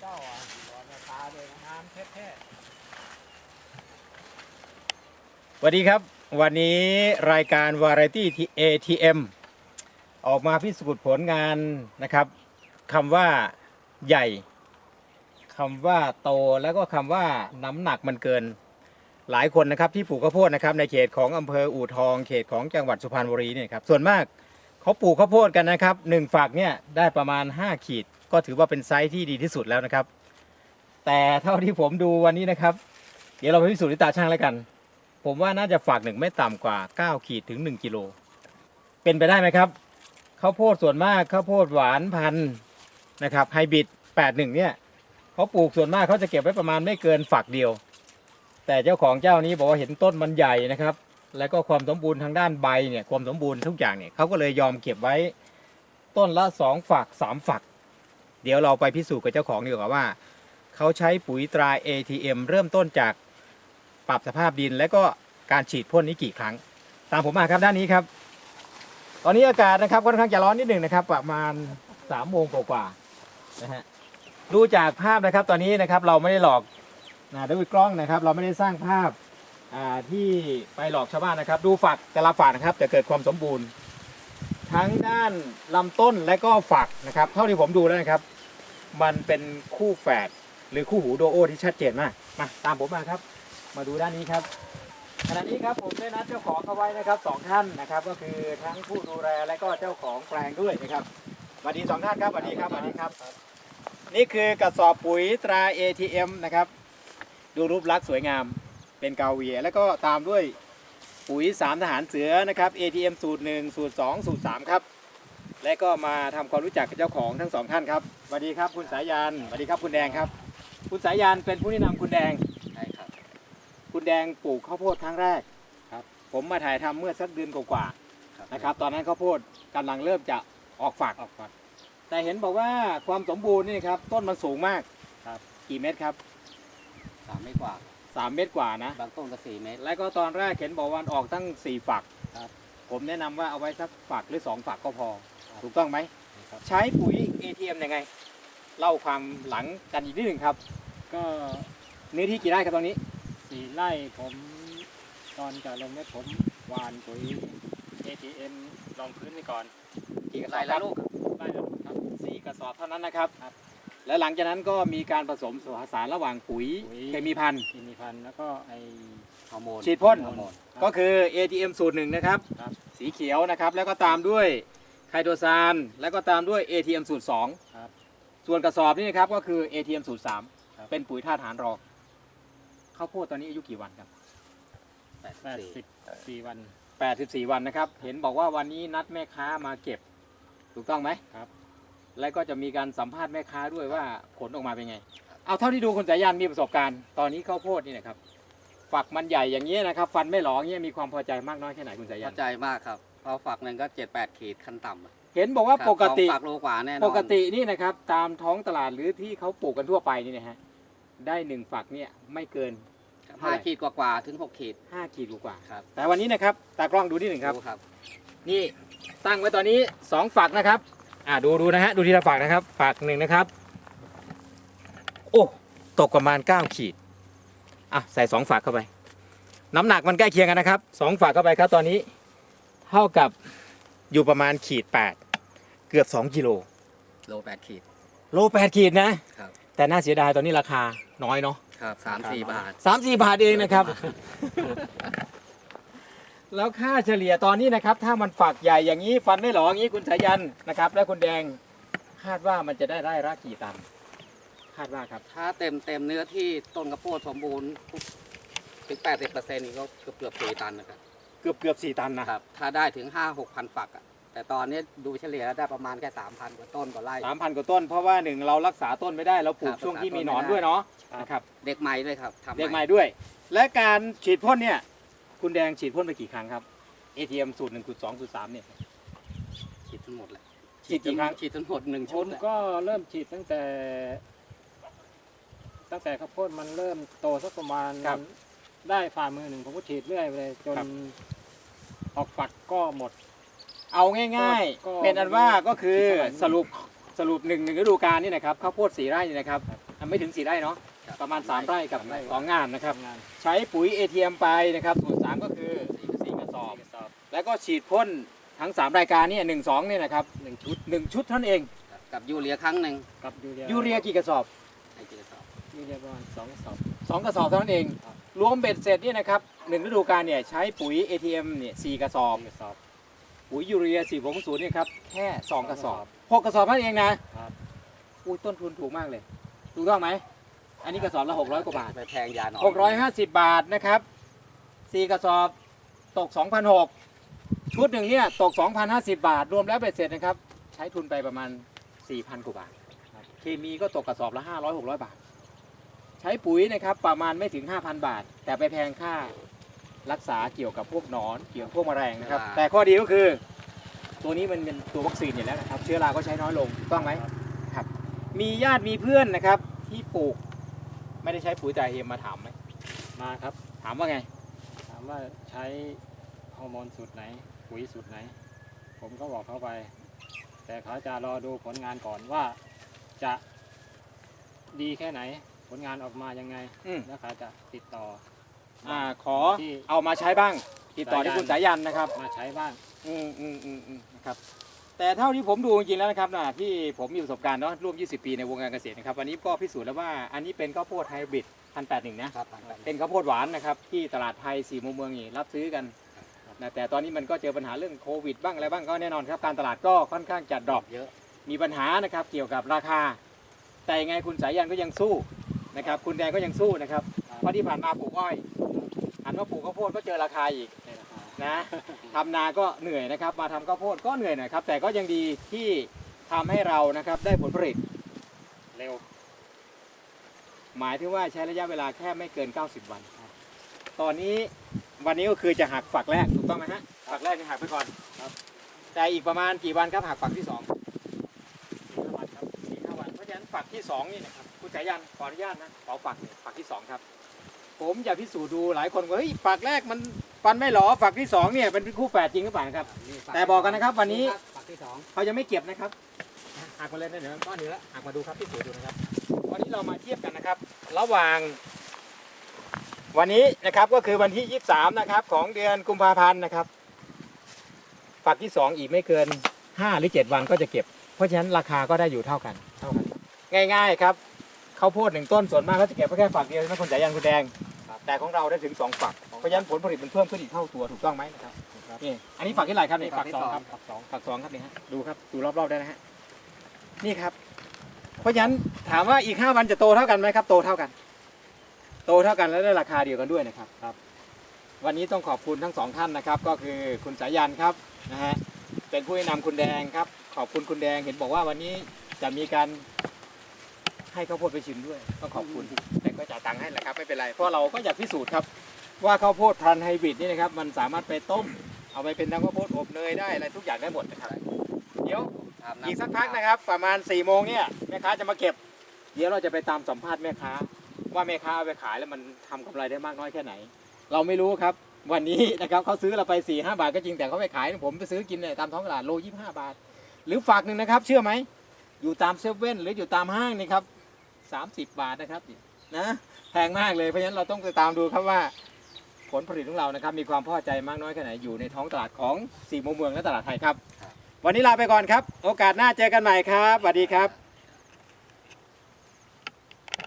เจ้าอะตอนตาเลยงามแท้สวัสดีครับ วันนี้รายการ Variety ATM ออกมาพิสูจน์ผลงานนะครับคำว่าใหญ่คำว่าโตแล้วก็คำว่าน้ำหนักมันเกิน หลายคนนะครับที่ปลูกข้าวโพดนะครับในเขตของอำเภออู่ทอง เขตของจังหวัดสุพรรณบุรีเนี่ยครับส่วนมากเขาปลูกข้าวโพดกันนะครับหนึ่งฝักเนี่ยได้ประมาณ 5 ขีด ก็ถือว่าเป็นไซส์ที่ดีที่สุดแล้วนะครับ แต่เท่าที่ผมดูวันนี้นะครับ เดี๋ยวเราไปพิสูจน์ด้วยตาช่างแล้วกัน ผมว่าน่าจะฝักหนึ่งไม่ต่ำกว่า 9 ขีดถึง 1กิโลเป็นไปได้ไหมครับข้าวโพดส่วนมากข้าวโพดหวานพันธุ์นะครับไฮบริด81 เนี่ยเขาปลูกส่วนมากเขาจะเก็บไว้ประมาณไม่เกินฝักเดียว แต่เจ้าของเจ้านี้บอกว่าเห็นต้นมันใหญ่นะครับ แล้วก็ความสมบูรณ์ทางด้านใบเนี่ยความสมบูรณ์ทุกอย่างเนี่ยเขาก็เลยยอมเก็บไว้ต้นละ 2 ฝัก 3 ฝัก เดี๋ยวเราไปพิสูจน์กับเจ้าของดีกว่าว่า เขาใช้ปุ๋ยตรา ATM เริ่มต้นจากปรับสภาพดิน และก็การฉีดพ่นนี้กี่ครั้ง ตามผมมาครับด้านนี้ครับ ตอนนี้อากาศนะครับค่อนข้างจะร้อนนิดหนึ่งนะครับ ประมาณ3ามโมงกว่าๆนะฮะดูจากภาพนะครับตอนนี้นะครับเราไม่ได้หลอกนะด้วยกล้องนะครับ เราไม่ได้สร้างภาพที่ไปหลอกชาวบ้านนะครับ ดูฝักแต่ละฝักนะครับจะเกิดความสมบูรณ์ ทั้งด้านลำต้นและก็ฝักนะครับ เท่าที่ผมดูแล้วนะครับ มันเป็นคู่แฝดหรือคู่หูโดโอที่ชัดเจนมากมาตามผมมาครับ มาดูด้านนี้ครับขณะนี้ครับผมได้นัดเจ้าของเขาไว้นะครับสองท่านนะครับ ก็คือทั้งผู้ดูแลและก็เจ้าของแปลงด้วยนะครับสวัสดีสองท่านครับสวัสดีครับสวัสดีครับ นี่คือกระสอบปุ๋ยตรา ATM นะครับ ดูรูปลักษณ์สวยงามเป็นกาเวีย แล้วก็ตามด้วย ปุ๋ยสามทหารเสือนะครับ ATM สูตร 1 สูตร 2 สูตร 3 ครับ และก็มาทำความรู้จักกับเจ้าของทั้งสองท่านครับสวัสดีครับคุณสายยานสวัสดีครับคุณแดงครับ คุณสายยานเป็นผู้แนะนำคุณแดงใช่ครับ คุณแดงปลูกข้าวโพดครั้งแรกครับ ผมมาถ่ายทำเมื่อสักเดือนกว่าครับๆนะครับ ตอนนั้นข้าวโพดกำลังเริ่มจะออกฝักออกก่อนแต่เห็นบอกว่าความสมบูรณ์นี่ครับต้นมันสูงมากครับ กี่เมตรครับสามไม่กว่า 3เมตรกว่านะ บางต้นก็สี่เมตร แล้วก็ตอนแรกเห็นบอกว่าออกตั้ง4ฝัก ครับ ผมแนะนำว่าเอาไว้สักฝักหรือ2ฝักก็พอ ครับ ถูกต้องไหมครับใช้ปุ๋ย ATM ยังไง เล่าความหลังกันอีกนิดหนึ่งครับ ก็เนื้อที่กี่ไร่ครับตรงนี้ สี่ไร่ผมตอนจะลงเม็ดผมหวานปุ๋ย ATM รองพื้นไปก่อนกี่กระสไร่อบคละรับลูกไร่ละลูกครับสี่กระสอบเท่านั้นนะครับครับ และหลังจากนั้นก็มีการผสมสารระหว่างปุ๋ยปุ๋ย เคมีพันธุ์กินมีพันธุ์แล้วก็ไอฮอร์โมนฉีดพ่นฮอร์โมนครับก็คือ ATM สูตรหนึ่งนะครับ ครับ สีเขียวนะครับ แล้วก็ตามด้วยไคโตซานแล้วก็ตามด้วย ATM สูตรครับ2ส่วนกระสอบนี่นะครับก็คือ ATM สูตรครับ3เป็นปุ๋ยธาตุอาหารรองข้าวโพดตอนนี้อายุกี่วันครับ แปดแปดสี่สิบสี่วัน 84 วันนะครับ เห็นบอกว่าวันนี้นัดแม่ค้ามาเก็บ ถูกต้องไหมครับ แล้วก็จะมีการสัมภาษณ์แม่ค้าด้วยว่าผลออกมาเป็นไง เอาเท่าที่ดูคนสายยานมีประสบการณ์ตอนนี้ข้าวโพดนี่นะครับฝักมันใหญ่อย่างนี้ยนะครับ ฟันไม่หลออย่างเงี้ยมีความพอใจมากน้อยแค่ไหนคุณสายพยาอนใจมากครับเพราะฝักหนึ่งก็เจ็ดแปดขีดขั้นต่ำอะเห็นบอกว่าครับปกติ สองฝักโลกว่าแน่นอนปกตินี่นะครับตามท้องตลาดหรือที่เขาปลูกกันทั่วไปนี่นะฮะได้หนึ่งฝักเนี่ยไม่เกินครับเท่าไหร่ห้าขีดกว่าๆถึงหกขีด5ขีดกว่าครับๆแต่วันนี้นะครับตากล้องดูนิดหนึ่งครับ ดูครับ นี่ตั้งไว้ตอนนี้สองฝักนะครับ อ่าดูดูนะฮะดูทีละฝักนะครับฝักหนึ่งนะครับ โอ้ตกประมาณ9ขีดอะใส่สองฝักเข้าไป น้ำหนักมันใกล้เคียงกันนะครับสองฝักเข้าไปครับตอนนี้ เท่ากับอยู่ประมาณขีด8เกือบ2กิโลโลแปดขีด โล8ขีดนะครับ แต่น่าเสียดายตอนนี้ราคาน้อยเนาะครับสามสี่บาทสามสี่บาทเองนะครับ แล้วค่าเฉลี่ยตอนนี้นะครับ ถ้ามันฝักใหญ่อย่างนี้ฟันไม่หลออย่างนี้คุณสายันนะครับ และคุณแดงคาดว่ามันจะได้ไร่ละกี่ตัน คาดว่าครับถ้าเต็มเต็มเนื้อที่ต้นกระโพดสมบูรณ์ถึงแปดสิบเปอร์เซ็นต์นี่ก็เกือบเกือบสี่ตันนะครับเกือบเกือบสี่ตันนะครับ ถ้าได้ถึงห้าหกพันฝักอะแต่ตอนนี้ดูเฉลี่ยแล้วได้ประมาณแค่สามพันกว่าต้นต่อไร่สามพันกว่าต้นเพราะว่าหนึ่งเรารักษาต้นไม่ได้เราปลูกครับช่วงที่รักษาต้นมีหนอนไม่ได้ด้วยเนาะครับนะครับเด็กใหม่ด้วยครับทำเด็กใหม่ด้วย และการฉีดพ่นเนี่ย คุณแดงฉีดพ่นไปกี่ครั้งครับ ATM สูตรหนึ่งสูตรสองสูตรสามเนี่ย ฉีดทั้งหมดเลยฉีดกี่ครั้ง ฉีดทั้งหมดหนึ่งผชุดมอะก็เริ่มฉีดตั้งแต่ ตั้งแต่ข้าวโพดมันเริ่มโตสักประมาณครับได้ฝ่ามือหนึ่งผมก็ฉีดเรื่อยไปเลยจนครับ ออกฝักก็หมด เอาง่ายก็ๆ เป็นอันว่าก็คือเท่าไหร่สรุปสรุปหนึ่งหนึ่งฤดูกาลนี่นะครับข้าวโพดสีไร่นี่นะครับไม่ถึงสี่ไร่เนาะครับ ประมาณ 3 ไร่กับสามไร่สองงานนะครับทำงานใช้ปุ๋ย ATM ไปนะครับ สูตรสามก็คือสี่กระสอบกระสอบ แล้วก็ฉีดพ่นทั้ง 3 รายการเนี่ยหนึ่งสองเนี่ยนะครับหนึ่งชุดหนึ่งชุดเท่านั้นเอง กับยูเรียครั้งหนึ่งกับยูเรียยูเรียกี่กระสอบไอ้ที่กระสอบยูเรียประมาณสองกระสอบสองกระสอบเท่านั้นเองครับรวมเบ็ดเสร็จเนี่ยนะครับหนึ่งฤดูกาลเนี่ยใช้ปุ๋ย ATM เนี่ยสี่กระสอบกระสอบปุ๋ยยูเรีย4 6 0เนี่ยครับแค่สองกระสอบสองกระสอบหกกระสอบเท่านั้นเองนะครับอุ้ยต้นทุนถูกมากเลย ถูกต้องไหม อันนี้กระสอบละ600กว่าบาท ไปแพงยาหนอน650บาทนะครับสี่กระสอบตก2,600ชุดหนึ่งเนี่ยตก2,050บาท รวมแล้วเบ็ดเสร็จนะครับ ใช้ทุนไปประมาณ4,000กว่าบาทครับเคมีก็ตกกระสอบละ500 600บาท ใช้ปุ๋ยนะครับประมาณไม่ถึง5,000บาท แต่ไปแพงค่ารักษาเกี่ยวกับพวกหนอน เกี่ยวกับพวกแมลงนะครับ แต่ข้อดีก็คือ ตัวนี้มันเป็นตัววัคซีนอยู่แล้วนะครับ เชื้อราก็ใช้น้อยลงถูกต้องไหมครับ มีญาติมีเพื่อนนะครับที่ปลูก ไม่ได้ใช้ปุ๋ยแต่เอ็มมาถามไหมมาครับ ถามว่าไง ถามว่าใช้ฮอร์โมนสูตรไหน ปุ๋ยสูตรไหน ผมก็บอกเขาไป แต่เขาจะรอดูผลงานก่อนว่าจะดีแค่ไหน ผลงานออกมายังไงอืม แล้วเขาจะติดต่ออ่าขอที่เอามาใช้บ้าง ติดต่อที่คุณสายันนะครับ มาใช้บ้าง อืมอืมอืมอืมนะครับ แต่เท่าที่ผมดูจริงๆแล้วนะครับนะที่ผมมีประสบการณ์เนาะร่วม 20 ปีในวงการเกษตรนะครับ วันนี้ก็พิสูจน์แล้วว่าอันนี้เป็นข้าวโพดไฮบริดพันแปดหนึ่งนะ ครับผ่านไปเป็นข้าวโพดหวานนะครับที่ตลาดไทยสี่มุมเมืองนี่รับซื้อกันนะแต่ตอนนี้มันก็เจอปัญหาเรื่องโควิดบ้างอะไรบ้างก็แน่นอนครับการตลาดก็ค่อนข้างจะดรอป เยอะ มีปัญหานะครับเกี่ยวกับราคา แต่ยังไงคุณสายันก็ยังสู้นะครับ คุณแดงก็ยังสู้นะครับ เพราะที่ผ่านมาปลูกอ้อยหันมาปลูกข้าวโพดก็เจอราคาอีกในราคานะทำนาก็เหนื่อยนะครับ มาทำข้าวโพดก็เหนื่อยหน่อยครับ แต่ก็ยังดีที่ทำให้เรานะครับได้ผลผลิตเร็ว หมายถึงว่าใช้ระยะเวลาแค่ไม่เกิน 90 วัน ตอนนี้วันนี้ก็คือจะหักฝักแรกถูกต้องไหมฮะฝักแรกนี่หักไปก่อนครับแต่อีกประมาณกี่วันครับหักฝักที่สองสี่ห้าวันครับสี่ห้าวันเพราะฉะนั้นฝักที่สองนี่นะครับคุณสายันขออนุญาตนะขอฝักเนี่ยฝักที่สองครับ ผมจะพิสูจน์ดูหลายคนว่าเฮ้ยฝักแรกมันฟันไม่หรอฝักที่สองเนี่ยเป็นคู่แฝดจริงหรือเปล่านะครับ แต่บอกกันนะครับวันนี้ ฝักที่สองเขายังไม่เก็บนะครับหักมาเลยนะเดี๋ยวก้อนเนื้อหักมาดูครับพิสูจน์ดูนะครับ วันนี้เรามาเทียบกันนะครับ ระหว่าง วันนี้นะครับก็คือวันที่ 23 นะครับ ของเดือนกุมภาพันธ์นะครับ ฝักที่ 2 อีกไม่เกิน 5 หรือ 7 วันก็จะเก็บ เพราะฉะนั้นราคาก็ได้อยู่เท่ากันเท่ากัน ง่าย ๆ ครับข้าวโพดหนึ่งต้นส่วนมากก็จะเก็บไว้แค่ฝักเดียวนะคุณสายันคุณแดง แต่ของเราได้ถึง2ฝักเพราะฉะนั้นผลผลิตมันเพิ่มขึ้นอีกเท่าตัวถูกต้องไหมนะครับครับนี่อันนี้ฝักที่ไหนครับนี่ฝักสองครับฝักสองฝักสองครับนี่ฮะดูครับดูรอบๆได้นะฮะนี่ครับ เพราะฉะนั้นถามว่าอีกห้าวันจะโตเท่ากันไหมครับ โตเท่ากัน โตเท่ากันและได้ราคาเดียวกันด้วยนะครับครับ วันนี้ต้องขอบคุณทั้งสองท่านนะครับ ก็คือคุณสายันครับนะฮะเป็นผู้แนะนำคุณแดงครับ ขอบคุณคุณแดงเห็นบอกว่าวันนี้จะมีการ ให้ข้าวโพดไปชิมด้วยต้องขอบคุณแต่ก็จ่ายตังค์ให้แหละครับไม่เป็นไรเพราะเราก็อยากพิสูจน์ครับ ว่าข้าวโพดพันธุ์ไฮบริดนี่นะครับมันสามารถไปต้ม เอาไปเป็นน้ำข้าวโพดอบเนยได้อะไรทุกอย่างได้หมดนะครับเดี๋ยวอาบน้ำอีกสักพักนะครับ ประมาณ4ี่โมงเนี่ยแม่ค้าจะมาเก็บ เดี๋ยวเราจะไปตามสัมภาษณ์แม่ค้า ว่าแม่ค้าเอาไปขายแล้วมันทำกำไรได้มากน้อยแค่ไหน เราไม่รู้ครับ วันนี้นะครับเขาซื้อเราไป4ี่ห้าบาทก็จริงแต่เขาไปขายผมไปซื้อกินเนี่ยตามท้องตลาดโลยี่ห้าบาท หรือฝากหนึ่งนะครับ เชื่อไหมอยู่ตามเซเว่นหรืออยู่ตามห้างนี่ครับ สามสิบบาทนะครับนะแพงมากเลยเพราะฉะนั้นเราต้องไปตามดูครับว่าผลผลิตของเรานะครับมีความพอใจมากน้อยแค่ไหนอยู่ในท้องตลาดของสี่มุมเมืองและตลาดไทยครับ วันนี้ลาไปก่อนครับ โอกาสหน้าเจอกันใหม่ครับสวัสดีครับ